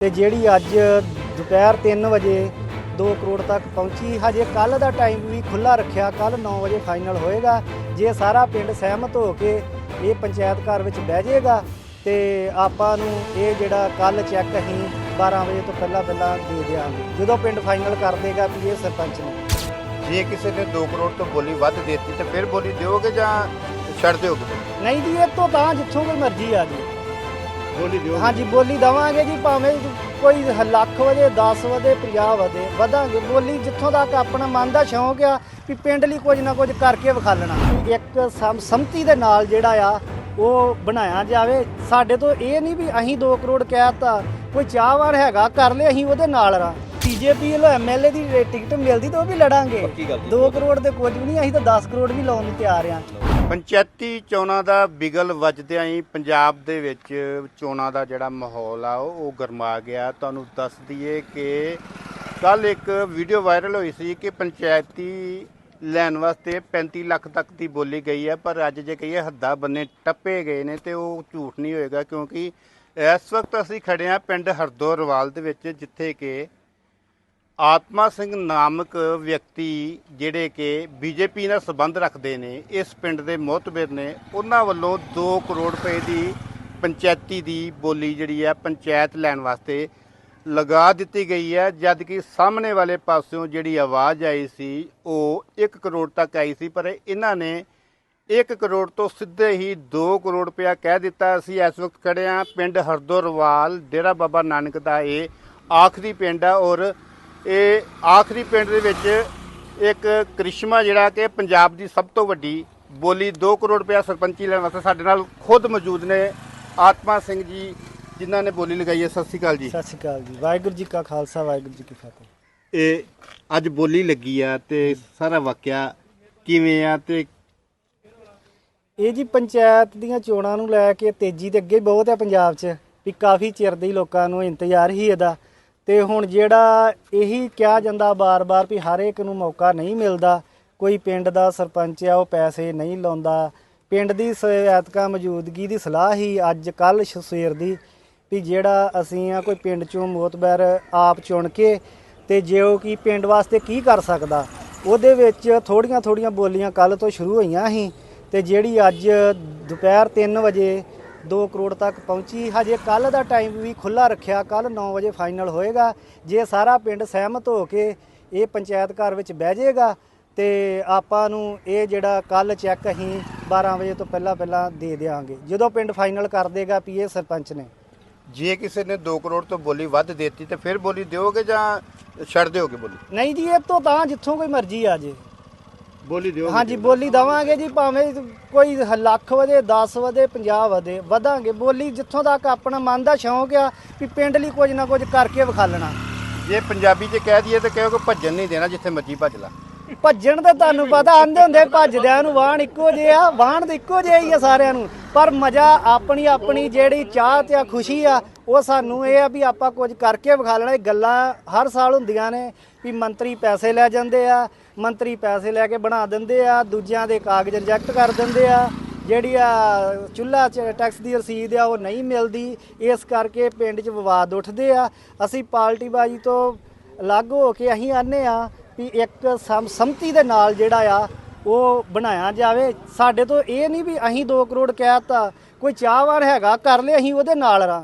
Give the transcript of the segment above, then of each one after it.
ਤੇ ਜਿਹੜੀ ਅੱਜ ਦੁਪਹਿਰ 3 ਵਜੇ 2 ਕਰੋੜ ਤੱਕ ਪਹੁੰਚੀ ਹਜੇ ਕੱਲ ਦਾ ਟਾਈਮ ਵੀ ਖੁੱਲਾ ਰੱਖਿਆ ਕੱਲ 9 ਵਜੇ ਫਾਈਨਲ ਹੋਏਗਾ। ਜੇ ਸਾਰਾ ਪਿੰਡ ਸਹਿਮਤ ਹੋ ਕੇ ਇਹ ਪੰਚਾਇਤ ਘਰ ਵਿੱਚ ਬਹਿ ਜਾਏਗਾ ਤੇ ਆਪਾਂ ਨੂੰ ਇਹ ਜਿਹੜਾ ਕੱਲ ਚੈੱਕ ਅਸੀਂ 12 ਵਜੇ ਤੋਂ ਪਹਿਲਾਂ ਪਹਿਲਾਂ ਦੇ ਦਿਆਂਗੇ ਜਦੋਂ ਪਿੰਡ ਫਾਈਨਲ ਕਰ ਦੇਗਾ ਵੀ ਇਹ ਸਰਪੰਚ ਨੇ। ਜੇ ਕਿਸੇ ਨੇ 2 ਕਰੋੜ ਤੋਂ ਬੋਲੀ ਵੱਧ ਦੇਤੀ ਤੇ ਫਿਰ ਬੋਲੀ ਦਿਓਗੇ ਜਾਂ ਛੱਡ ਦਿਓਗੇ? ਨਹੀਂ ਜੀ ਇਹ ਤੋਂ ਤਾਂ ਜਿੱਥੋਂ ਕੋਈ ਮਰਜ਼ੀ ਆ ਜੀ ਬੋਲੀ ਦਿਓਗੇ ਹਾਂਜੀ ਬੋਲੀ ਦਵਾਂਗੇ ਜੀ ਭਾਵੇਂ ਕੋਈ ਲੱਖ ਵਜੇ 10 ਵਜੇ 50 ਵਜੇ ਵਧਾਂਗੇ। ਬੋਲੀ ਜਿੱਥੋਂ ਤੱਕ ਆਪਣਾ ਮਨ ਦਾ ਸ਼ੌਂਕ ਆ ਵੀ ਪਿੰਡ ਲਈ ਕੁਝ ਨਾ ਕੁਝ ਕਰਕੇ ਵਿਖਾਲਣਾ ਇੱਕ ਸਮ- ਸੰਮਤੀ ਦੇ ਨਾਲ ਜਿਹੜਾ ਆ ਉਹ ਬਣਾਇਆ ਜਾਵੇ। ਸਾਡੇ ਤੋਂ ਇਹ ਨਹੀਂ ਵੀ ਅਸੀਂ 2 ਕਰੋੜ ਕਹਿਤਾ ਕੋਈ ਚਾਹਵਾਨ ਹੈਗਾ ਕਰ ਲੈ ਅਸੀਂ ਉਹਦੇ ਨਾਲ ਰਾਂ। ਬੀਜੇਪੀ ਵੱਲੋਂ ਐਮਐਲਏ ਦੀ ਟਿਕਟ ਮਿਲਦੀ ਤਾਂ ਉਹ ਵੀ ਲੜਾਂਗੇ। 2 ਕਰੋੜ ਦੇ ਕੁਝ ਵੀ ਨਹੀਂ ਅਸੀਂ ਤਾਂ 10 ਕਰੋੜ ਵੀ ਲਾਉਣ ਨੂੰ ਤਿਆਰ ਆ। ਪੰਚਾਇਤੀ ਚੋਣਾਂ ਦਾ ਬਿਗਲ ਵੱਜਦਿਆਂ ਹੀ ਪੰਜਾਬ ਦੇ ਵਿੱਚ ਚੋਣਾਂ ਦਾ ਜਿਹੜਾ ਮਾਹੌਲ ਆ, ਉਹ ਉਹ ਗਰਮਾ ਗਿਆ। ਤੁਹਾਨੂੰ ਦੱਸ ਦਈਏ ਕਿ ਕੱਲ ਇੱਕ ਵੀਡੀਓ ਵਾਇਰਲ ਹੋਈ ਸੀ ਕਿ ਪੰਚਾਇਤੀ ਲੈਣ ਵਾਸਤੇ 35 ਲੱਖ ਤੱਕ ਦੀ ਬੋਲੀ ਗਈ ਹੈ, ਪਰ ਅੱਜ ਜੇ ਕਹੀਏ ਹੱਦਾਂ ਬੰਨੇ ਟੱਪੇ ਗਏ ਨੇ ਤੇ ਉਹ ਝੂਠ ਨਹੀਂ ਹੋਏਗਾ, ਕਿਉਂਕਿ ਇਸ ਵਕਤ ਅਸੀਂ ਖੜੇ ਹਾਂ ਪਿੰਡ ਹਰਦੋਰਵਾਲ ਦੇ ਵਿੱਚ, ਜਿੱਥੇ ਕਿ ਆਤਮਾ ਸਿੰਘ ਨਾਮਕ ਵਿਅਕਤੀ ਜਿਹੜੇ ਕਿ ਬੀਜੇਪੀ ਨਾਲ ਸੰਬੰਧ ਰੱਖਦੇ ਨੇ, ਇਸ ਪਿੰਡ ਦੇ ਮੋਹਤਬਰ ਨੇ, ਉਹਨਾਂ ਵੱਲੋਂ 2 ਕਰੋੜ ਰੁਪਏ ਦੀ ਪੰਚਾਇਤੀ ਦੀ ਬੋਲੀ ਜਿਹੜੀ ਹੈ, ਪੰਚਾਇਤ ਲੈਣ ਵਾਸਤੇ ਲਗਾ ਦਿੱਤੀ ਗਈ ਹੈ। ਜਦ ਕਿ ਸਾਹਮਣੇ ਵਾਲੇ ਪਾਸਿਓਂ ਜਿਹੜੀ ਆਵਾਜ਼ ਆਈ ਸੀ, ਉਹ 1 ਕਰੋੜ ਤੱਕ ਆਈ ਸੀ, ਪਰ ਇਹਨਾਂ ਨੇ 1 ਕਰੋੜ ਤੋਂ ਸਿੱਧੇ ਹੀ 2 ਕਰੋੜ ਰੁਪਇਆ ਕਹਿ ਦਿੱਤਾ। ਅਸੀਂ ਇਸ ਵਕਤ ਖੜੇ ਹਾਂ ਪਿੰਡ ਹਰਦੋਰਵਾਲ, ਡੇਰਾ ਬਾਬਾ ਨਾਨਕ ਦਾ ਇਹ ਆਖਰੀ ਪਿੰਡ ਆ ਔਰ ਇਹ ਆਖਰੀ ਪਿੰਡ ਦੇ ਵਿੱਚ ਇੱਕ ਕ੍ਰਿਸ਼ਮਾ ਜਿਹੜਾ ਕਿ ਪੰਜਾਬ ਦੀ ਸਭ ਤੋਂ ਵੱਡੀ ਬੋਲੀ 2 ਕਰੋੜ ਰੁਪਇਆ ਸਰਪੰਚੀ ਲੈਣ ਵਾਸਤੇ ਸਾਡੇ ਨਾਲ ਖੁਦ ਮੌਜੂਦ ਨੇ ਆਤਮਾ ਸਿੰਘ ਜੀ ਜਿਨ੍ਹਾਂ ਨੇ ਬੋਲੀ ਲਗਾਈ ਹੈ। ਸਤਿ ਸ਼੍ਰੀ ਅਕਾਲ ਜੀ। ਸਤਿ ਸ਼੍ਰੀ ਅਕਾਲ ਜੀ। ਵਾਹਿਗੁਰੂ ਜੀ ਕਾ ਖਾਲਸਾ ਵਾਹਿਗੁਰੂ ਜੀ ਕੀ ਫਤਿਹ। ਇਹ ਅੱਜ ਬੋਲੀ ਲੱਗੀ ਆ ਤੇ ਸਾਰਾ ਵਾਕਿਆ ਕਿਵੇਂ ਆ ਤੇ ਇਹ ਜੀ ਪੰਚਾਇਤ ਦੀਆਂ ਚੋਣਾਂ ਨੂੰ ਲੈ ਕੇ ਤੇਜ਼ੀ ਤੇ ਅੱਗੇ ਬਹੁਤ ਹੈ ਪੰਜਾਬ 'ਚ ਵੀ ਕਾਫੀ ਚਿਰ ਦੇ ਲੋਕਾਂ ਨੂੰ ਇੰਤਜ਼ਾਰ ਹੀ ਇਹਦਾ। ਤੇ ਹੁਣ ਜਿਹੜਾ ਇਹੀ ਕਿਹਾ ਜਾਂਦਾ ਬਾਰ-ਬਾਰ ਵੀ ਹਰ ਇੱਕ ਨੂੰ ਮੌਕਾ ਨਹੀਂ ਮਿਲਦਾ, ਕੋਈ ਪਿੰਡ ਦਾ ਸਰਪੰਚ ਆ, ਉਹ ਪੈਸੇ ਨਹੀਂ ਲਾਉਂਦਾ। ਪਿੰਡ ਦੀ ਸਹਾਇਤਕਾ ਮੌਜੂਦਗੀ ਦੀ ਸਲਾਹ ਹੀ ਅੱਜ ਕੱਲ ਸਵੇਰ ਦੀ ਵੀ ਜਿਹੜਾ ਅਸੀਂ ਆ ਕੋਈ ਪਿੰਡ ਚੋਂ ਮੋਤਬਰ ਆਪ ਚੁਣ ਕੇ ਤੇ ਜੇ ਉਹ ਕੀ ਪਿੰਡ ਵਾਸਤੇ ਕੀ ਕਰ ਸਕਦਾ, ਉਹਦੇ ਵਿੱਚ ਥੋੜੀਆਂ ਥੋੜੀਆਂ ਬੋਲੀਆਂ ਕੱਲ ਤੋਂ ਸ਼ੁਰੂ ਹੋਈਆਂ ਸੀ ਤੇ ਜਿਹੜੀ ਅੱਜ ਦੁਪਹਿਰ 3 ਵਜੇ 2 ਕਰੋੜ ਤੱਕ ਪਹੁੰਚੀ। ਹਜੇ ਕੱਲ ਦਾ ਟਾਈਮ ਵੀ ਖੁੱਲਾ ਰੱਖਿਆ। ਕੱਲ 9 ਵਜੇ ਫਾਈਨਲ ਹੋਏਗਾ। ਜੇ ਸਾਰਾ ਪਿੰਡ ਸਹਿਮਤ ਹੋ ਕੇ ਇਹ ਪੰਚਾਇਤ ਘਰ ਵਿੱਚ ਬਹਿ ਜਾਏਗਾ ਤੇ ਆਪਾਂ ਨੂੰ ਇਹ ਜਿਹੜਾ ਕੱਲ ਚੈੱਕ ਅਸੀਂ 12 ਵਜੇ ਤੋਂ ਪਹਿਲਾਂ ਪਹਿਲਾਂ ਦੇ ਦੇਵਾਂਗੇ ਜਦੋਂ ਪਿੰਡ ਫਾਈਨਲ ਕਰ ਦੇਗਾ ਇਹ ਸਰਪੰਚ ਨੇ। ਜੇ ਕਿਸੇ ਨੇ 2 ਕਰੋੜ ਤੋਂ ਬੋਲੀ ਵੱਧ ਦੇਤੀ ਤੇ ਫਿਰ ਬੋਲੀ ਦਿਓਗੇ ਜਾਂ ਛੱਡ ਦਿਓਗੇ ਬੋਲੀ? ਨਹੀਂ ਜੀ ਇਹ ਤੋਂ ਤਾਂ ਜਿੱਥੋਂ ਕੋਈ ਮਰਜ਼ੀ ਆ ਜੇ ਬੋਲੀ ਦਿਓਗੇ ਹਾਂਜੀ ਬੋਲੀ ਦਵਾਂਗੇ ਜੀ ਭਾਵੇਂ ਕੋਈ ਲੱਖ ਵਜੇ 10 ਵਜੇ 50 ਵਜੇ ਵਧਾਂਗੇ। ਬੋਲੀ ਜਿੱਥੋਂ ਤੱਕ ਆਪਣਾ ਮਨ ਦਾ ਸ਼ੌਂਕ ਆ ਵੀ ਪਿੰਡ ਲਈ ਕੁਝ ਨਾ ਕੁਝ ਕਰਕੇ ਵਿਖਾਲਣਾ ਜੇ ਪੰਜਾਬੀ 'ਚ ਕਹਿ ਦਈਏ ਤਾਂ ਕਹੋ ਕਿ ਭੱਜਣ ਨਹੀਂ ਦੇਣਾ ਜਿੱਥੇ ਮਰਜ਼ੀ ਭੱਜ ਲਾ। ਭੱਜਣ ਦਾ ਤੁਹਾਨੂੰ ਪਤਾ ਆਂਦੇ ਹੁੰਦੇ ਭੱਜਦਿਆਂ ਨੂੰ ਵਾਹਣ ਇੱਕੋ ਜਿਹੇ ਆ ਵਾਹਣ ਤਾਂ ਇੱਕੋ ਜਿਹੇ ਹੀ ਆ ਸਾਰਿਆਂ ਨੂੰ। ਪਰ ਮਜ਼ਾ ਆਪਣੀ ਆਪਣੀ ਜਿਹੜੀ ਚਾਹ ਤੇ ਆ ਖੁਸ਼ੀ ਆ ਉਹ ਸਾਨੂੰ ਇਹ ਆ ਵੀ ਆਪਾਂ ਕੁਝ ਕਰਕੇ ਵਿਖਾ ਲੈਣਾ। ਇਹ ਗੱਲਾਂ ਹਰ ਸਾਲ ਹੁੰਦੀਆਂ ਨੇ ਵੀ ਮੰਤਰੀ ਪੈਸੇ ਲੈ ਜਾਂਦੇ ਆ ਮੰਤਰੀ ਪੈਸੇ ਲੈ ਕੇ ਬਣਾ ਦਿੰਦੇ ਆ ਦੂਜਿਆਂ ਦੇ ਕਾਗਜ਼ ਰਿਜੈਕਟ ਕਰ ਦਿੰਦੇ ਆ। ਜਿਹੜੀ ਆ ਚੁੱਲ੍ਹਾ ਚ ਟੈਕਸ ਦੀ ਰਸੀਦ ਆ ਉਹ ਨਹੀਂ ਮਿਲਦੀ। ਇਸ ਕਰਕੇ ਪਿੰਡ 'ਚ ਵਿਵਾਦ ਉੱਠਦੇ ਆ। ਅਸੀਂ ਪਾਰਟੀਬਾਜ਼ੀ ਤੋਂ ਅਲੱਗ ਹੋ ਕੇ ਅਸੀਂ ਆਨੇ ਆ ਵੀ ਇੱਕ ਸਮ- ਸੰਮਤੀ ਦੇ ਨਾਲ ਜਿਹੜਾ ਆ ਉਹ ਬਣਾਇਆ ਜਾਵੇ। ਸਾਡੇ ਤੋਂ ਇਹ ਨਹੀਂ ਵੀ ਅਸੀਂ 2 ਕਰੋੜ ਕਹਿਤਾ ਕੋਈ ਚਾਹਵਾਨ ਹੈਗਾ ਕਰ ਲੈ ਅਸੀਂ ਉਹਦੇ ਨਾਲ ਰਾਂ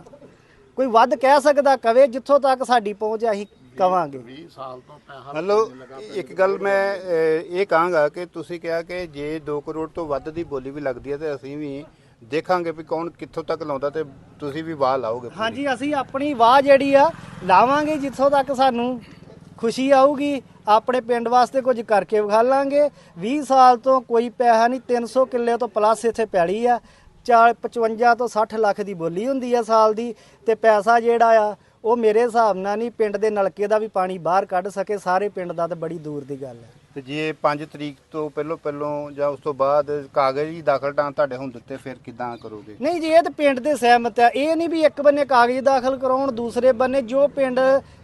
ਕੋਈ ਵੱਧ ਕਹਿ ਸਕਦਾ ਕਵੇ ਜਿੱਥੋਂ ਤੱਕ ਸਾਡੀ ਪਹੁੰਚ ਆ, ਅਸੀਂ ਕਵਾਂਗੇ। ਹਲੋ ਇੱਕ ਗੱਲ ਮੈਂ ਇਹ ਕਹਾਂਗਾ ਕਿ ਤੁਸੀਂ ਕਿਹਾ ਕਿ ਜੇ 2 ਕਰੋੜ ਤੋਂ ਵੱਧ ਦੀ ਬੋਲੀ ਵੀ ਲੱਗਦੀ ਹੈ ਤੇ ਅਸੀਂ ਵੀ ਦੇਖਾਂਗੇ ਵੀ ਕੌਣ ਕਿੱਥੋਂ ਤੱਕ ਲਾਉਂਦਾ ਤੇ ਤੁਸੀਂ ਵੀ ਵਾਹ ਲਾਓਗੇ ਹਾਂਜੀ ਅਸੀਂ ਆਪਣੀ ਵਾਹ ਜਿਹੜੀ ਆ ਲਾਵਾਂਗੇ ਜਿੱਥੋਂ ਤੱਕ ਸਾਨੂੰ ਖੁਸ਼ੀ ਆਊਗੀ। ਆਪਣੇ ਪਿੰਡ ਵਾਸਤੇ ਕੁਝ ਕਰਕੇ ਵਿਖਾਲਾਂਗੇ 20 ਸਾਲ ਤੋਂ ਕੋਈ ਪੈਸਾ ਨਹੀਂ 300 ਕਿੱਲੇ ਤੋਂ ਪਲੱਸ ਇੱਥੇ ਪੈਲੀ ਆ। 4 55 ਤੋਂ 60 ਲੱਖ ਦੀ ਬੋਲੀ ਹੁੰਦੀ ਆ ਸਾਲ ਦੀ। ਤੇ ਪੈਸਾ ਜਿਹੜਾ ਆ ਉਹ ਮੇਰੇ ਹਿਸਾਬ ਨਾਲ ਨਹੀਂ ਪਿੰਡ ਦੇ ਨਲਕੇ ਦਾ ਵੀ ਪਾਣੀ ਬਾਹਰ ਕੱਢ ਸਕੇ ਸਾਰੇ ਪਿੰਡ ਦਾ ਤਾਂ ਬੜੀ ਦੂਰ ਦੀ ਗੱਲ ਹੈ। ਤੇ ਜੇ 5 ਤਰੀਕ ਤੋਂ ਪਹਿਲੋਂ ਪਹਿਲੋਂ ਜਾਂ ਉਸ ਤੋਂ ਬਾਅਦ ਕਾਗਜ਼ ਹੀ ਦਾਖਲ ਤਾਂ ਤੁਹਾਡੇ ਹੁਣ ਦਿੱਤੇ ਫਿਰ ਕਿਦਾਂ ਕਰੋਗੇ? ਨਹੀਂ ਜੀ ਇਹ ਤਾਂ ਪਿੰਡ ਦੇ ਸਹਿਮਤ ਆ ਇਹ ਨਹੀਂ ਵੀ ਇੱਕ ਬੰਨੇ ਕਾਗਜ਼ ਦਾਖਲ ਕਰਾਉਣ ਦੂਸਰੇ ਬੰਨੇ ਜੋ ਪਿੰਡ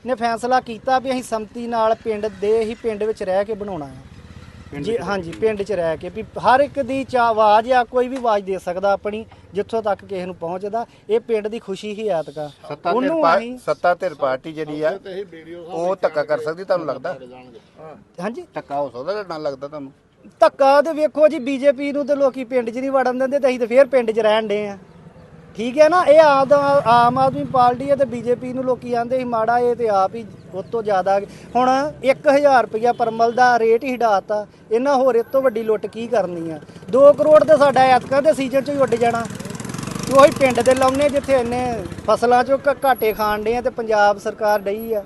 ਨੇ ਫੈਸਲਾ ਕੀਤਾ ਵੀ ਅਸੀਂ ਸੰਮਤੀ ਨਾਲ ਪਿੰਡ ਦੇ ਹੀ ਪਿੰਡ ਵਿੱਚ ਰਹਿ ਕੇ ਬਣਾਉਣਾ ਹੈ। ਜੀ ਹਾਂਜੀ ਪਿੰਡ 'ਚ ਰਹਿ ਕੇ ਵੀ ਹਰ ਇੱਕ ਦੀ ਚਾ ਆਵਾਜ਼ ਆ ਕੋਈ ਵੀ ਆਵਾਜ਼ ਦੇ ਸਕਦਾ ਆਪਣੀ ਜਿੱਥੋਂ ਤੱਕ ਕਿਸੇ ਨੂੰ ਪਹੁੰਚਦਾ ਇਹ ਪਿੰਡ ਦੀ ਖੁਸ਼ੀ ਹੀ ਐਤਕਾ। ਸੱਤਾ ਧਿਰ ਉਹਨੂੰ ਪਾ- ਅਸੀਂ ਸੱਤਾ ਧਿਰ ਪਾਰਟੀ ਜਿਹੜੀ ਆ ਉਹ ਧੱਕਾ ਕਰ ਸਕਦੀ ਤੁਹਾਨੂੰ ਲੱਗਦਾ? ਹਾਂਜੀ। ਧੱਕਾ ਹੋ ਸਕਦਾ ਜਾਂ ਨਾ ਲੱਗਦਾ ਤੁਹਾਨੂੰ? ਧੱਕਾ ਤੇ ਵੇਖੋ ਜੀ ਬੀਜੇਪੀ ਨੂੰ ਤੇ ਲੋਕੀ ਪਿੰਡ 'ਚ ਨਹੀਂ ਵੜਨ ਦਿੰਦੇ ਤੇ ਅਸੀਂ ਤੇ ਫੇਰ ਪਿੰਡ 'ਚ ਰਹਿਣ ਡੇ ਆ। ਠੀਕ ਹੈ ਨਾ, ਇਹ ਆਮ ਆਮ ਆਦਮੀ ਪਾਰਟੀ ਹੈ ਤੇ ਬੀਜੇਪੀ ਨੂੰ ਲੋਕੀ ਆਂਦੇ ਸੀ, ਮਾੜਾ ਇਹ ਤੇ ਆਪ ਹੀ ਉਸ ਤੋਂ ਜ਼ਿਆਦਾ। ਹੁਣ 1000 ਰੁਪਇਆ ਪਰਮਲ ਦਾ ਰੇਟ ਹੀ ਹਟਾਤਾ ਇਹਨਾਂ ਹੋਰ ਇਸ ਤੋਂ ਵੱਡੀ ਲੁੱਟ ਕੀ ਕਰਨੀ ਆ? 2 ਕਰੋੜ ਤੇ ਸਾਡਾ ਐਤਕਾਂ ਦੇ ਸੀਜ਼ਨ 'ਚ ਹੀ ਉੱਡ ਜਾਣਾ। ਉਹੀ ਪਿੰਡ ਦੇ ਲਾਉਨੇ ਜਿੱਥੇ ਇੰਨੇ ਫਸਲਾਂ 'ਚੋਂ ਘਾਟੇ ਖਾਣ ਡੇ ਆ ਤੇ ਪੰਜਾਬ ਸਰਕਾਰ ਡਈ ਆ।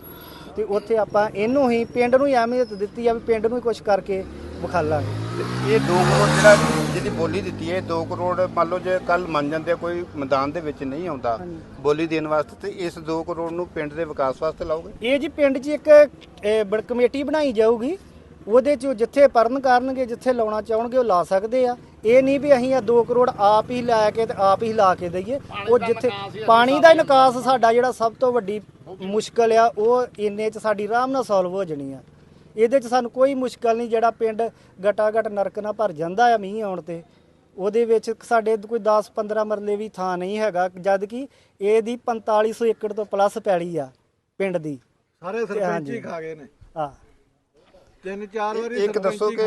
ਤੇ ਉੱਥੇ ਆਪਾਂ ਇਹਨੂੰ ਹੀ, ਪਿੰਡ ਨੂੰ ਹੀ ਅਹਿਮੀਅਤ ਦਿੱਤੀ ਆ ਵੀ ਪਿੰਡ ਨੂੰ ਹੀ ਕੁਝ ਕਰਕੇ ਵਿਖਾਲਾਂਗੇ। ਇਹ 2 ਕਰੋੜ ਜਿਹੜਾ ਜਿਹਦੀ ਬੋਲੀ ਦਿੱਤੀ ਹੈ 2 ਕਰੋੜ ਮੰਨ ਲਓ ਜੇ ਕੱਲ ਮੰਨ ਜਾਂਦੇ ਕੋਈ ਮੈਦਾਨ ਦੇ ਵਿੱਚ ਨਹੀਂ ਆਉਂਦਾ ਬੋਲੀ ਦੇਣ ਵਾਸਤੇ ਤੇ ਇਸ 2 ਕਰੋੜ ਨੂੰ ਪਿੰਡ ਦੇ ਵਿਕਾਸ ਵਾਸਤੇ ਲਾਓਗੇ? ਇਹ ਜੀ ਪਿੰਡ 'ਚ ਇੱਕ ਇਹ, ਬੜ ਕਮੇਟੀ ਬਣਾਈ ਜਾਊਗੀ ਉਹਦੇ 'ਚ ਜਿੱਥੇ ਪਰਨ ਕਰਨਗੇ ਜਿੱਥੇ ਲਾਉਣਾ ਚਾਹਣਗੇ ਉਹ ਲਾ ਸਕਦੇ ਆ। ਇਹ ਨਹੀਂ ਵੀ ਅਸੀਂ ਆ 2 ਕਰੋੜ ਆਪ ਹੀ ਲੈ ਕੇ ਤੇ ਆਪ ਹੀ ਲਾ ਕੇ ਦਈਏ ਉਹ ਜਿੱਥੇ ਪਾਣੀ ਦਾ ਨਿਕਾਸ ਸਾਡਾ ਜਿਹੜਾ ਸਭ ਤੋਂ ਵੱਡੀ ਮੁਸ਼ਕਲ ਆ ਉਹ ਇੰਨੇ 'ਚ ਸਾਡੀ ਆਰਾਮ ਨਾਲ ਸੋਲਵ ਹੋ ਜਣੀ ਆ। ਇਹਦੇ 'ਚ ਸਾਨੂੰ ਕੋਈ ਮੁਸ਼ਕਲ ਨਹੀਂ ਜਿਹੜਾ ਪਿੰਡ ਗਟਾ ਗਟ ਨਰਕ ਨਾਲ ਭਰ ਜਾਂਦਾ ਆ ਮੀਂਹ ਆਉਣ ਤੇ ਉਹਦੇ ਵਿੱਚ ਸਾਡੇ ਕੋਈ 10 15 ਮਰਲੇ ਵੀ ਥਾਂ ਨਹੀਂ ਹੈਗਾ ਜਦ ਕਿ ਇਹਦੀ 4500 ਏਕੜ ਤੋਂ ਪਲੱਸ ਪੈਲੀ ਆ ਪਿੰਡ ਦੀ। ਸਾਰੇ ਸਰਪੰਚ ਹੀ ਖਾ ਗਏ ਨੇ। ਆ ਤਿੰਨ ਚਾਰ ਵਾਰੀ ਇੱਕ ਦੱਸੋ ਕਿ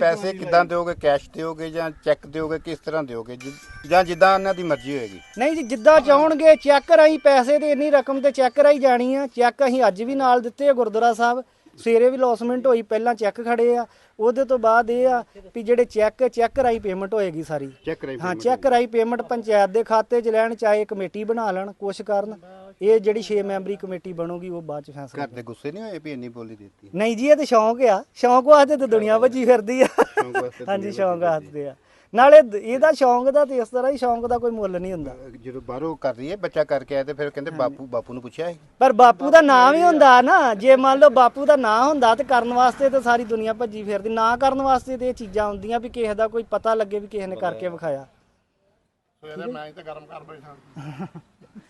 ਪੈਸੇ ਕਿੱਦਾਂ ਦਿਓਗੇ ਕੈਸ਼ ਦਿਓਗੇ ਜਾਂ ਚੈੱਕ ਦਿਓਗੇ ਕਿਸ ਤਰ੍ਹਾਂ ਦਿਓਗੇ? ਜਿ- ਜਾਂ ਜਿੱਦਾਂ ਉਹਨਾਂ ਦੀ ਮਰਜ਼ੀ ਹੋਏਗੀ। ਨਹੀਂ ਜੀ ਜਿੱਦਾਂ ਚਾਹਣਗੇ ਚੈੱਕ ਰਾਈ ਪੈਸੇ ਤੇ ਇੰਨੀ ਰਕਮ ਤੇ ਚੈੱਕ ਰਾਈ ਜਾਣੀ ਆ ਚੈੱਕ ਅਸੀਂ ਅੱਜ ਵੀ ਨਾਲ ਦਿੱਤੇ ਆ ਗੁਰਦੁਆਰਾ ਸਾਹਿਬ। ਸਵੇਰੇ ਵੀ ਲੌਸਮੈਂਟ ਹੋਈ ਪਹਿਲਾਂ ਚੈੱਕ ਖੜੇ ਆ ਉਹਦੇ ਤੋਂ ਬਾਅਦ ਇਹ ਆ ਵੀ ਜਿਹੜੇ ਚੈੱਕ ਚੈੱਕ ਰਾਈ ਪੇਮੈਂਟ ਹੋਏਗੀ ਸਾਰੀ। ਚੈੱਕ ਹਾਂ ਚੈੱਕ ਰਾਈ ਪੇਮੈਂਟ ਪੰਚਾਇਤ ਦੇ ਖਾਤੇ 'ਚ ਲੈਣ ਚਾਹੇ ਕਮੇਟੀ ਬਣਾ ਲੈਣ ਕੁਛ ਕਰਨ ਇਹ ਜਿਹੜੀ 6 ਮੈਂਬਰੀ ਕਮੇਟੀ ਬਣੂਗੀ ਉਹ ਬਾਅਦ 'ਚ ਫੈਸਲਾ ਘਰ ਦੇ ਗੁੱਸੇ ਨਹੀਂ ਹੋਏ ਵੀ ਇੰਨੀ ਬੋਲੀ ਦਿੱਤੀ? ਨਹੀਂ ਜੀ ਇਹ ਤੇ ਸ਼ੌਂਕ ਆ ਸ਼ੌਂਕ ਵਾਸਤੇ ਤੇ ਦੁਨੀਆ ਭੱਜੀ ਫਿਰਦੀ ਆ। ਹਾਂਜੀ ਸ਼ੌਂਕ ਵਾਸਤੇ ਆ। ਨਾਲੇ ਦ- ਇਹਦਾ ਸ਼ੌਂਕ ਦਾ ਤੇ ਇਸ ਤਰ੍ਹਾਂ ਹੀ ਸ਼ੌਂਕ ਦਾ ਕੋਈ ਮੁੱਲ ਨਹੀਂ ਹੁੰਦਾ। ਜਦੋਂ ਬਾਹਰੋਂ ਕਰ ਰਹੀ ਹੈ ਬੱਚਾ ਕਰਕੇ ਆਇਆ ਤੇ ਫਿਰ ਕਹਿੰਦੇ ਬਾਪੂ ਬਾਪੂ ਨੂੰ ਪੁੱਛਿਆ ਸੀ। ਪਰ ਬਾਪੂ ਦਾ ਨਾਮ ਹੀ ਹੁੰਦਾ ਨਾ ਜੇ ਮੰਨ ਲਓ ਬਾਪੂ ਦਾ ਨਾਂ ਹੁੰਦਾ ਤੇ ਕਰਨ ਵਾਸਤੇ ਤੇ ਸਾਰੀ ਦੁਨੀਆ ਭੱਜੀ ਫਿਰਦੀ ਨਾ ਕਰਨ ਵਾਸਤੇ ਤੇ ਇਹ ਚੀਜ਼ਾਂ ਹੁੰਦੀਆਂ ਵੀ ਕਿਸੇ ਦਾ ਕੋਈ ਪਤਾ ਲੱਗੇ ਵੀ ਕਿਸੇ ਨੇ ਕਰਕੇ ਵਿਖਾਇਆ।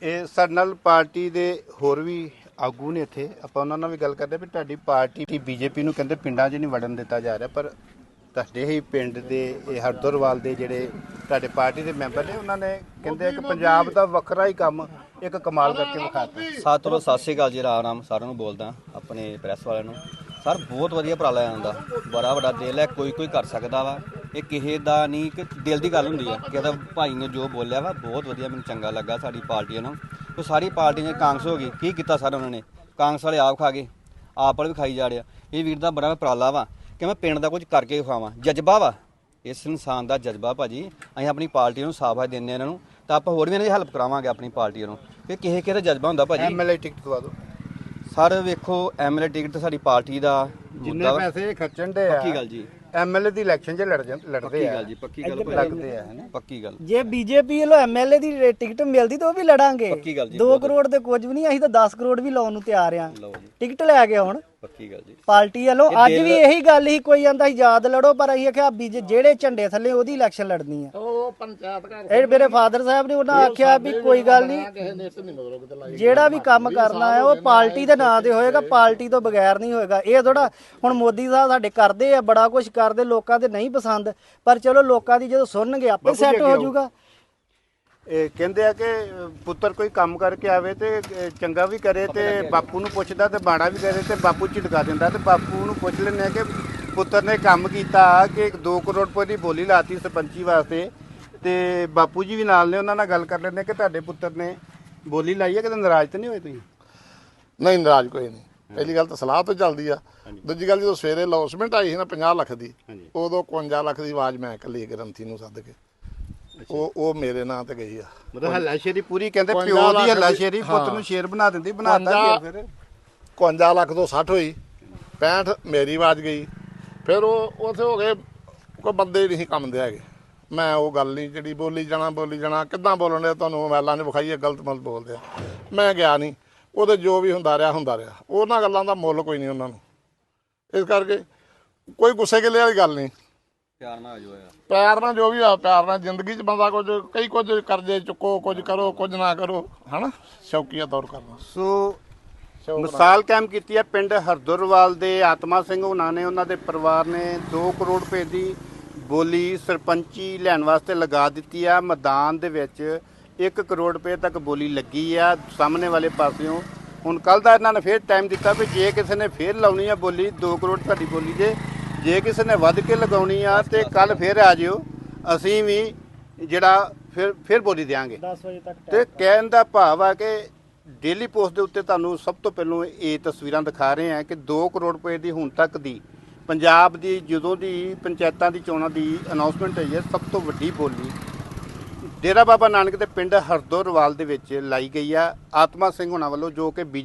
ਇਹ ਸਾਡੇ ਨਾਲ ਪਾਰਟੀ ਦੇ ਹੋਰ ਵੀ ਆਗੂ ਨੇ ਇੱਥੇ। ਆਪਾਂ ਉਹਨਾਂ ਨਾਲ ਵੀ ਗੱਲ ਕਰਦੇ ਵੀ ਤੁਹਾਡੀ ਪਾਰਟੀ ਬੀਜੇਪੀ ਨੂੰ ਕਹਿੰਦੇ ਪਿੰਡਾਂ 'ਚ ਨਹੀਂ ਵੜਨ ਦਿੱਤਾ ਜਾ ਰਿਹਾ ਪਰ ਤੁਹਾਡੇ ਹੀ ਪਿੰਡ ਦੇ, ਇਹ ਹਰਦਰਵਾਲ ਦੇ ਜਿਹੜੇ ਤੁਹਾਡੇ ਪਾਰਟੀ ਦੇ ਮੈਂਬਰ ਨੇ, ਉਹਨਾਂ ਨੇ ਕਹਿੰਦੇ ਕਿ ਪੰਜਾਬ ਦਾ ਵੱਖਰਾ ਹੀ ਕੰਮ ਇੱਕ ਕਮਾਲ ਕਰਕੇ ਵਿਖਾਤਾ। ਸਤਿ ਸਤਿ ਸ਼੍ਰੀ ਅਕਾਲ ਜੀ, ਰਾਮ ਰਾਮ, ਸਾਰਿਆਂ ਨੂੰ ਬੋਲਦਾ ਆਪਣੇ ਪ੍ਰੈਸ ਵਾਲਿਆਂ ਨੂੰ। ਸਰ, ਬਹੁਤ ਵਧੀਆ ਉਪਰਾਲਾ ਜਾਂਦਾ ਬੜਾ ਵੱਡਾ ਦਿਲ ਹੈ, ਕੋਈ ਕੋਈ ਕਰ ਸਕਦਾ ਵਾ। ਇਹ ਕਿਸੇ ਦਾ ਨਹੀਂ ਕਿ ਦਿਲ ਦੀ ਗੱਲ ਹੁੰਦੀ ਆ। ਕਿ ਇਹਦਾ ਭਾਈ ਨੇ ਜੋ ਬੋਲਿਆ ਵਾ, ਬਹੁਤ ਵਧੀਆ, ਮੈਨੂੰ ਚੰਗਾ ਲੱਗਾ ਸਾਡੀ ਪਾਰਟੀ ਨੂੰ। ਉਹ ਸਾਰੀ ਪਾਰਟੀ ਨੇ ਕਾਂਗਰਸ ਹੋ ਗਈ। ਕੀ ਕੀਤਾ ਸਰ ਉਹਨਾਂ ਨੇ? ਕਾਂਗਰਸ ਵਾਲੇ ਆਪ ਖਾ ਗਏ, ਆਪ ਵਾਲੇ ਵੀ ਖਾਈ ਜਾ ਰਿਹਾ ਇਹ ਵੀਰ ਦਾ ਬੜਾ ਉਪਰਾਲਾ ਵਾ। ਕਿ ਮੈਂ ਪਿੰਡ ਦਾ ਕੁਝ ਕਰਕੇ ਵਿਖਾਵਾਂ। ਜਜ਼ਬਾ ਵਾ। ਇਸ ਇਨਸਾਨ ਦਾ ਜਜ਼ਬਾ ਭਾਜੀ। ਅਸੀਂ ਆਪਣੀ ਪਾਰਟੀ ਨੂੰ ਸਾਫਾ ਦਿੰਦੇ ਹਾਂ ਇਹਨਾਂ ਨੂੰ। ਤਾਂ ਆਪਾਂ ਹੋਰ ਵੀ ਇਹਨਾਂ ਦੀ ਹੈਲਪ ਕਰਾਵਾਂਗੇ ਆਪਣੀ ਪਾਰਟੀ ਨੂੰ ਕਿ ਕਿਸੇ ਕਿਸੇ ਦਾ ਜਜ਼ਬਾ ਹੁੰਦਾ ਭਾਜੀ? ਐਮਐਲਏ ਟਿਕਟ ਦਵਾ ਦਿਓ। ਸਰ ਵੇਖੋ ਐਮਐਲਏ ਟਿਕਟ ਸਾਡੀ ਪਾਰਟੀ ਦਾ ਜਿੰਨੇ ਮੁੱਦਾ ਵਾ। ਪੈਸੇ ਖਰਚਣ ਦੇ ਆ ਪੱਕੀ ਗੱਲ ਜੀ। ਐਮਐਲਏ ਦੀ ਇਲੈਕਸ਼ਨ 'ਚ ਲੜ ਜਾਂ- ਪੱਕੀ ਲੜਦੇ ਆ। ਗੱਲ ਜੀ ਪੱਕੀ ਗੱਲ ਭਾਜੀ। ਲੱਗਦੇ ਆ ਹਨਾ? ਪੱਕੀ ਗੱਲ। ਜੇ ਬੀਜੇਪੀ ਵੱਲੋਂ ਐਮਐਲਏ ਦੀ ਰੇ- ਟਿਕਟ ਮਿਲਦੀ ਤਾਂ ਉਹ ਵੀ ਲੜਾਂਗੇ। ਪੱਕੀ ਗੱਲ ਜੀ, 2 ਕਰੋੜ ਦੇ ਕੁਝ ਵੀ ਨਹੀਂ ਅਸੀਂ ਤਾਂ 10 ਕਰੋੜ ਵੀ ਲਾਉਣ ਨੂੰ ਤਿਆਰ ਆ। ਲਓ ਜੀ। ਟਿਕਟ ਲੈ ਕੇ ਆਉਣ। ਪੱਕੀ ਗੱਲ ਜੀ। ਪਾਰਟੀ ਵੱਲੋਂ ਅੱਜ ਵੀ ਇਹੀ ਗੱਲ ਹੀ ਕੋਈ ਆਂਦਾ ਸੀ ਯਾਦ ਲੜੋ ਪਰ ਅਸੀਂ ਆਖਿਆ ਬੀਜੇ ਜਿਹੜੇ ਝੰਡੇ ਥੱਲੇ ਉਹਦੀ ਇਲੈਕਸ਼ਨ ਲੜਨੀ ਆ। ਉਹ ਪੰਚਾਇਤ ਘਰ ਇਹ ਮੇਰੇ ਫਾਦਰ ਸਾਹਿਬ ਨੇ ਉਹਨਾਂ ਆਖਿਆ ਵੀ ਕੋਈ ਗੱਲ ਨਹੀਂ। ਜਿਹੜਾ ਵੀ ਕੰਮ ਕਰਨਾ ਹੈ ਉਹ ਪਾਰਟੀ ਦੇ ਨਾਂ ਤੇ ਹੋਏਗਾ ਪਾਰਟੀ ਤੋਂ ਬਗੈਰ ਨਹੀਂ ਹੋਏਗਾ। ਇਹ ਥੋੜਾ ਹੁਣ ਮੋਦੀ ਸਾਹਿਬ ਸਾਡੇ ਕਰਦੇ ਆ ਬੜਾ ਕੁਝ ਕਰਦੇ ਲੋਕਾਂ ਦੇ ਨਹੀਂ ਪਸੰਦ ਪਰ ਚਲੋ ਲੋਕਾਂ ਦੀ ਜਦੋਂ ਸੁਣਨਗੇ ਆਪੇ ਸੈੱਟ ਹੋ ਜਾਊਗਾ। ਇਹ ਕਹਿੰਦੇ ਆ ਕਿ ਪੁੱਤਰ ਕੋਈ ਕੰਮ ਕਰਕੇ ਆਵੇ ਤੇ ਚੰਗਾ ਵੀ ਕਰੇ ਤੇ ਬਾਪੂ ਨੂੰ ਪੁੱਛਦਾ ਤੇ ਮਾੜਾ ਵੀ ਕਰੇ ਤੇ ਬਾਪੂ ਝਿੜਕਾ ਦਿੰਦਾ ਤੇ ਬਾਪੂ ਨੂੰ ਪੁੱਛ ਲੈਂਦੇ ਆ ਕਿ ਪੁੱਤਰ ਨੇ ਕੰਮ ਕੀਤਾ ਕਿ 2 ਕਰੋੜ ਰੁਪਏ ਦੀ ਬੋਲੀ ਲਾਤੀ ਸਰਪੰਚੀ ਵਾਸਤੇ ਤੇ ਬਾਪੂ ਜੀ ਵੀ ਨਾਲ ਨੇ ਉਹਨਾਂ ਨਾਲ ਗੱਲ ਕਰ ਲੈਂਦੇ ਆ ਕਿ ਤੁਹਾਡੇ ਪੁੱਤਰ ਨੇ ਬੋਲੀ ਲਾਈ ਹੈ ਕਿਤੇ ਨਾਰਾਜ਼ ਤਾਂ ਨਹੀਂ ਹੋਏ ਤੁਸੀਂ? ਨਹੀਂ ਨਾਰਾਜ਼ ਕੋਈ ਨਹੀਂ। ਪਹਿਲੀ ਗੱਲ ਤਾਂ ਸਲਾਹ ਤੋਂ ਚੱਲਦੀ ਆ। ਦੂਜੀ ਗੱਲ ਜਦੋਂ ਸਵੇਰੇ ਲੌਸਮੈਂਟ ਆਈ ਸੀ ਨਾ 50 ਲੱਖ ਦੀ ਉਦੋਂ 51 ਲੱਖ ਦੀ ਆਵਾਜ਼ ਮੈਂ ਇਕੱਲੀ ਗ੍ਰੰਥੀ ਨੂੰ ਸੱਦ ਕੇ ਉਹ ਉਹ ਮੇਰੇ ਨਾਂ ਤੇ ਗਈ ਆ। ਮਤਲਬ ਹੱਲਾਸ਼ੇਰੀ ਪੂਰੀ ਕਹਿੰਦੇ ਪਿਓ ਦੀ ਹੱਲਾਸ਼ੇਰੀ ਪੁੱਤ। ਨੂੰ ਸ਼ੇਰ ਬਣਾ ਦਿੰਦੀ ਬਣਾਤਾ ਫਿਰ। 51 ਲੱਖ ਤੋਂ 60 ਹੋਈ। 65 ਮੇਰੀ ਆਵਾਜ਼ ਗਈ। ਫਿਰ ਉਹ ਉਥੇ ਹੋ ਗਏ ਕੋਈ ਬੰਦੇ ਹੀ ਨਹੀਂ ਕੰਮ ਦੇ ਹੈਗੇ। ਮੈਂ ਉਹ ਗੱਲ ਨਹੀਂ ਜਿਹੜੀ ਬੋਲੀ ਜਾਣਾ ਬੋਲੀ ਜਾਣਾ ਕਿੱਦਾਂ ਬੋਲਣ ਦੇ ਤੁਹਾਨੂੰ ਮੋਬਾਈਲਾਂ 'ਚ ਵਿਖਾਈਏ ਗਲਤ ਮਲਤ ਬੋਲਦੇ ਆ। ਮੈਂ ਗਿਆ ਨਹੀਂ। ਉਹਦੇ ਜੋ ਵੀ ਹੁੰਦਾ ਰਿਹਾ ਹੁੰਦਾ ਰਿਹਾ। ਉਹਨਾਂ ਗੱਲਾਂ ਦਾ ਮੁੱਲ ਕੋਈ ਨਹੀਂ ਉਹਨਾਂ ਨੂੰ। ਇਸ ਕਰਕੇ ਕੋਈ ਗੁੱਸੇ ਗਿਲੇ ਵਾਲੀ ਗੱਲ ਨਹੀਂ। ਪਿਆਰ ਨਾਲ ਪਿਆਰ ਜੋ ਵੀ ਆ ਪਿਆਰ ਨਾਲ ਜ਼ਿੰਦਗੀ 'ਚ ਬੰਦਾ ਕੁਝ ਕਈ ਕੁਝ ਕਰਜ਼ੇ ਚੁੱਕੋ ਕੁਝ ਕਰੋ ਕੁਝ ਨਾ ਕਰੋ ਹਨਾ? ਸ਼ੌਕੀਆ ਤੌਰ ਕਰਨਾ। ਸੋ। ਮਿਸਾਲ ਕਾਇਮ ਕੀਤੀ ਹੈ ਪਿੰਡ ਹਰਦੁਰਵਾਲ ਦੇ ਆਤਮਾ ਸਿੰਘ ਉਹਨਾਂ ਨੇ। ਉਹਨਾਂ ਦੇ ਪਰਿਵਾਰ ਨੇ 2 ਕਰੋੜ ਰੁਪਏ ਦੀ ਬੋਲੀ ਸਰਪੰਚੀ ਲੈਣ ਵਾਸਤੇ ਲਗਾ ਦਿੱਤੀ ਆ। ਮੈਦਾਨ ਦੇ ਵਿੱਚ 1 ਕਰੋੜ ਰੁਪਏ ਤੱਕ ਬੋਲੀ ਲੱਗੀ ਆ ਸਾਹਮਣੇ ਵਾਲੇ ਪਾਸਿਓਂ। ਹੁਣ ਕੱਲ ਦਾ ਇਹਨਾਂ ਨੇ ਫੇਰ ਟਾਈਮ ਦਿੱਤਾ ਵੀ ਜੇ ਕਿਸੇ ਨੇ ਫੇਰ ਲਾਉਣੀ ਆ ਬੋਲੀ 2 ਕਰੋੜ ਤੁਹਾਡੀ ਬੋਲੀ ਦੇ ਜੇ ਕਿਸੇ ਨੇ ਵੱਧ ਕੇ ਲਗਾਉਣੀ ਆ ਤੇ ਕੱਲ ਫੇਰ ਆ ਜਿਓ ਅਸੀਂ ਵੀ ਜਿਹੜਾ ਫਿਰ ਫਿਰ ਬੋਲੀ ਦੇਾਂਗੇ 10 ਵਜੇ ਤੱਕ ਤੇ ਕਹਿਣ ਦਾ ਭਾਵ ਆ ਕਿ ਡੇਲੀ ਪੋਸਟ ਦੇ ਉੱਤੇ ਤੁਹਾਨੂੰ ਸਭ ਤੋਂ ਪਹਿਲਾਂ ਇਹ ਤਸਵੀਰਾਂ ਦਿਖਾ ਰਹੇ ਹਾਂ ਕਿ 2 ਕਰੋੜ ਰੁਪਏ ਦੀ ਹੁਣ ਤੱਕ ਦੀ ਪੰਜਾਬ ਦੀ ਜਦੋਂ ਦੀ ਪੰਚਾਇਤਾਂ ਦੀ ਚੋਣਾਂ ਦੀ ਅਨਾਉਂਸਮੈਂਟ ਹੋਈ ਹੈ ਸਭ ਤੋਂ ਵੱਡੀ ਬੋਲੀ ਡੇਰਾ ਬਾਬਾ ਨਾਨਕ ਦੇ ਪਿੰਡ ਹਰਦੋਰਵਾਲ ਦੇ ਵਿੱਚ ਲਾਈ ਗਈ ਆ। ਆਤਮਾ ਸਿੰਘ ਹੁਣਾਂ ਵੱਲੋਂ ਜੋ ਕਿ ਬੀਜੇ